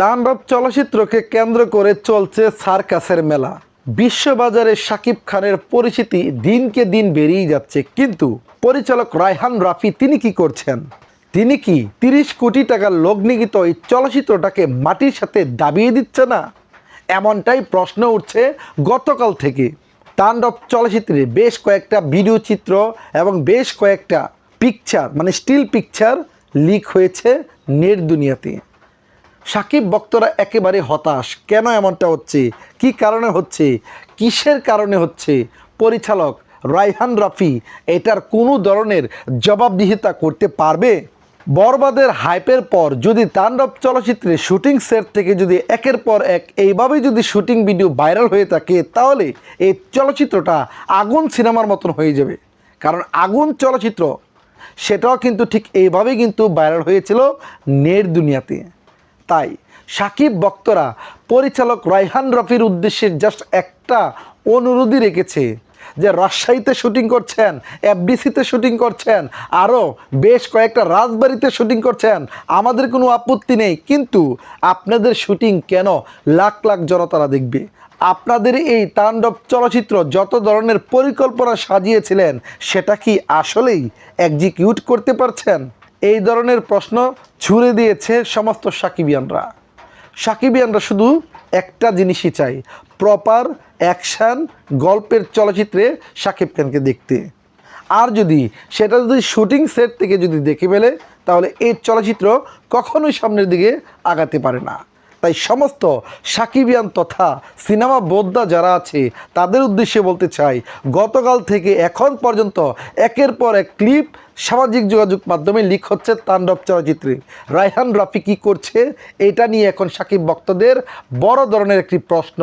তাণ্ডব চলচ্চিত্রকে কেন্দ্র করে চলছে সার্কাসের মেলা। বিশ্ববাজারে শাকিব খানের পরিচিতি দিনকে দিন বেরিয়ে যাচ্ছে, কিন্তু পরিচালক রায়হান রাফি তিনি কি করছেন? তিনি কি তিরিশ কোটি টাকার লগ্নিগীত এই চলচ্চিত্রটাকে মাটির সাথে দাবিয়ে দিচ্ছে না? এমনটাই প্রশ্ন উঠছে গতকাল থেকে। তাণ্ডব চলচ্চিত্রে বেশ কয়েকটা ভিডিও চিত্র এবং বেশ কয়েকটা পিকচার মানে স্টিল পিকচার লিক হয়েছে নেট দুনিয়াতে। সাকিব ভক্তরা একেবারে হতাশ। কেন এমনটা হচ্ছে? কি কারণে হচ্ছে? কিসের কারণে হচ্ছে? পরিচালক রায়হান রাফি এটার কোনো ধরনের জবাবদিহিতা করতে পারবে? বরবাদের হাইপের পর যদি তাণ্ডব চলচ্চিত্রে শুটিং সেট থেকে যদি একের পর এক এইভাবে যদি শুটিং ভিডিও ভাইরাল হয়ে থাকে, তাহলে এই চলচ্চিত্রটা আগুন সিনেমার মতন হয়ে যাবে। কারণ আগুন চলচ্চিত্র, সেটাও কিন্তু ঠিক এইভাবেই কিন্তু ভাইরাল হয়েছিল নেট দুনিয়াতে। তাই সাকিব ভক্তরা পরিচালক রায়হান রফির উদ্দেশ্যে জাস্ট একটা অনুরোধই রেখেছে যে রাজশাহীতে শুটিং করছেন, এফডিসিতে শুটিং করছেন, আরও বেশ কয়েকটা রাজবাড়িতে শুটিং করছেন, আমাদের কোনো আপত্তি নেই, কিন্তু আপনাদের শুটিং কেন লাখ লাখ জনতারা দেখবে? আপনাদের এই তাণ্ডব চলচ্চিত্র যত ধরনের পরিকল্পনা সাজিয়েছিলেন, সেটা কি আসলেই এক্সিকিউট করতে পারছেন? এই ধরনের প্রশ্ন ছুড়ে দিয়েছে সমস্ত সাকিবিয়ানরা। সাকিবিয়ানরা শুধু একটা জিনিসই চাই প্রপার অ্যাকশান গল্পের চলচ্চিত্রে সাকিব খানকে দেখতে। আর যদি সেটা যদি শুটিং সেট থেকে যদি দেখে ফেলে, তাহলে এই চলচ্চিত্র কখনোই সামনের দিকে আগাতে পারে না। তাই সমস্ত সাকিবিয়ান তথা সিনেমা বোদ্ধা যারা আছে, তাদের উদ্দেশ্যে বলতে চাই, গতকাল থেকে এখন পর্যন্ত একের পর এক ক্লিপ সামাজিক যোগাযোগ মাধ্যমে লিক হচ্ছে তাণ্ডব চলচ্চিত্রে। রায়হান রাফি কী করছে, এটা নিয়ে এখন সাকিব ভক্তদের বড় ধরনের একটি প্রশ্ন।